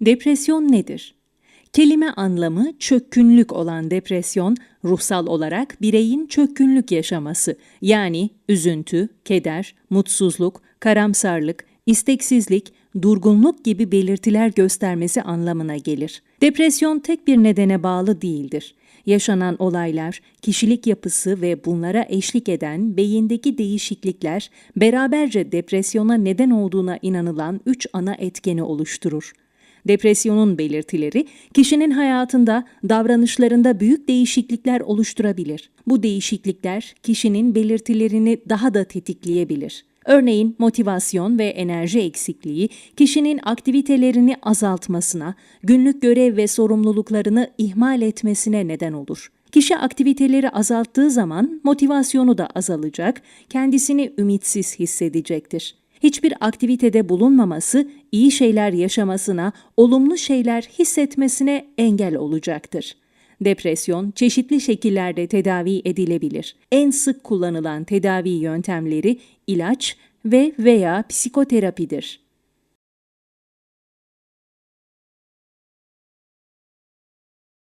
Depresyon nedir? Kelime anlamı çökkünlük olan depresyon, ruhsal olarak bireyin çökkünlük yaşaması, yani üzüntü, keder, mutsuzluk, karamsarlık, isteksizlik, durgunluk gibi belirtiler göstermesi anlamına gelir. Depresyon tek bir nedene bağlı değildir. Yaşanan olaylar, kişilik yapısı ve bunlara eşlik eden beyindeki değişiklikler beraberce depresyona neden olduğuna inanılan üç ana etkeni oluşturur. Depresyonun belirtileri kişinin hayatında, davranışlarında büyük değişiklikler oluşturabilir. Bu değişiklikler kişinin belirtilerini daha da tetikleyebilir. Örneğin motivasyon ve enerji eksikliği kişinin aktivitelerini azaltmasına, günlük görev ve sorumluluklarını ihmal etmesine neden olur. Kişi aktiviteleri azalttığı zaman motivasyonu da azalacak, kendisini ümitsiz hissedecektir. Hiçbir aktivitede bulunmaması iyi şeyler yaşamasına, olumlu şeyler hissetmesine engel olacaktır. Depresyon çeşitli şekillerde tedavi edilebilir. En sık kullanılan tedavi yöntemleri ilaç ve veya psikoterapidir.